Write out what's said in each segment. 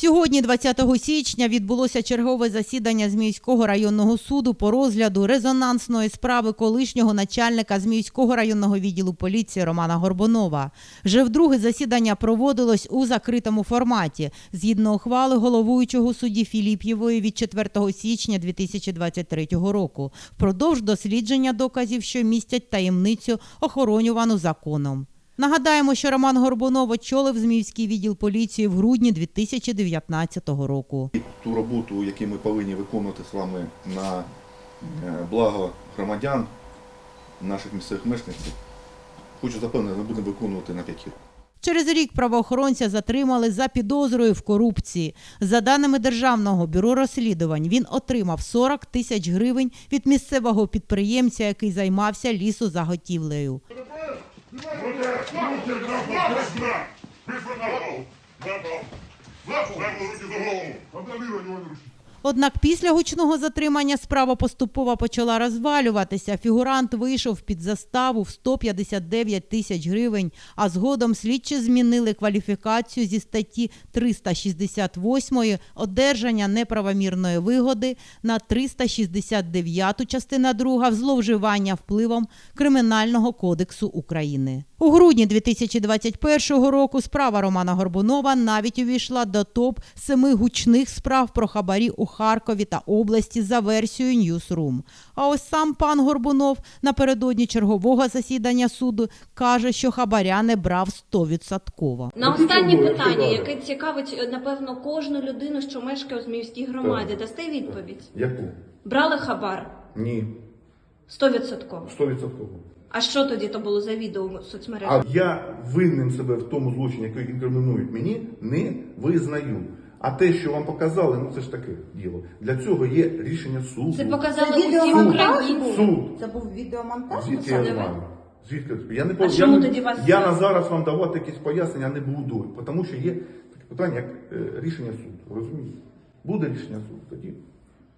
Сьогодні, 20 січня, відбулося чергове засідання Зміївського районного суду по розгляду резонансної справи колишнього начальника Зміївського районного відділу поліції Романа Горбунова. Вже вдруге засідання проводилось у закритому форматі згідно ухвали головуючого судді Філіп'євої від 4 січня 2023 року впродовж дослідження доказів, що містять таємницю, охоронювану законом. Нагадаємо, що Роман Горбунов очолив Зміївський відділ поліції в грудні 2019 року. ту роботу, яку ми повинні виконувати з вами на е, благо громадян, наших місцевих мешканців, хочу запевнити, ми будемо виконувати на п'ятірку. Через рік правоохоронця затримали за підозрою в корупції. За даними Державного бюро розслідувань, він отримав 40 тисяч гривень від місцевого підприємця, який займався лісозаготівлею. Руки забрав, без на голову! на голову. На голову! руки за голову. Контролируй его руки. Однак після гучного затримання справа поступово почала розвалюватися. Фігурант вийшов під заставу в 159 тисяч гривень, а згодом слідчі змінили кваліфікацію зі статті 368 одержання неправомірної вигоди на 369 частина 2 зловживання впливом Кримінального кодексу України. У грудні 2021 року справа Романа Горбунова навіть увійшла до топ семи гучних справ про хабарі у Харкові та області за версією Newsroom. А ось сам пан Горбунов напередодні чергового засідання суду каже, що хабаря не брав стовідсотково. На останнє питання, яке цікавить е, напевно кожну людину, що мешкає у Зміївській громаді, дасте відповідь. Яку? Брали хабар Ні. стовідсотково. Стовідсотково. А що тоді то було за відео в соцмережах? А я винним себе в тому злочині, який інкримінують мені, не визнаю. А те, що вам показали, ну це ж таке діло. Для цього є рішення суду. Це показали Це усі відеомонтаж? Суд. Це був відеомонтаж? Звідки я не знаю? Звідки? Я не А я, чому не- тоді вас- я на зараз вам давати якісь пояснення не буду, тому що є таке питання, як е, рішення суду. Розумієте? Буде рішення суду тоді.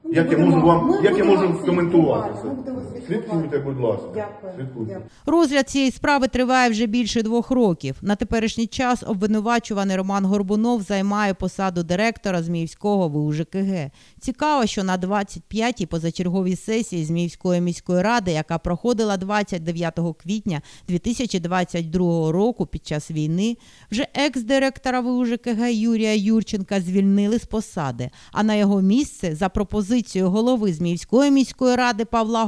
Ми Як я будемо- можу вам, ми як я будемо можу скоментувати слідкувати, це? ми будемо. Слідкуйте, будь ласка. Дякую. Слідкуйте. Розгляд цієї справи триває вже більше двох років. На теперішній час обвинувачуваний Роман Горбунов займає посаду директора Зміївського ВУЖКГ. Цікаво, що на 25-й позачерговій сесії Зміївської міської ради, яка проходила 29 квітня 2022 року під час війни, вже екс-директора ВУЖКГ Юрія Юрченка звільнили з посади, а на його місце за пропозицією голови Зміївської міської ради Павла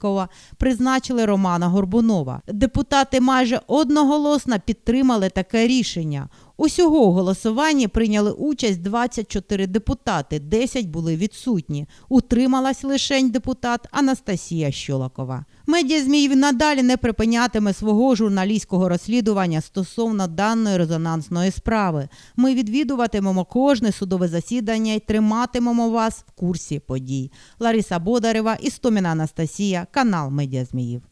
Голоднікова призначили Романа Горбунова. Депутати майже одноголосно підтримали таке рішення. Усього у голосуванні прийняли участь 24 депутати, 10 були відсутні. Утрималась лишень депутат Анастасія Щолокова. Медіа Зміїв надалі не припинятиме свого журналістського розслідування стосовно даної резонансної справи. Ми відвідуватимемо кожне судове засідання і триматимемо вас в курсі подій. Лариса Бодарева, Істоміна Анастасія, канал Медіа Зміїв.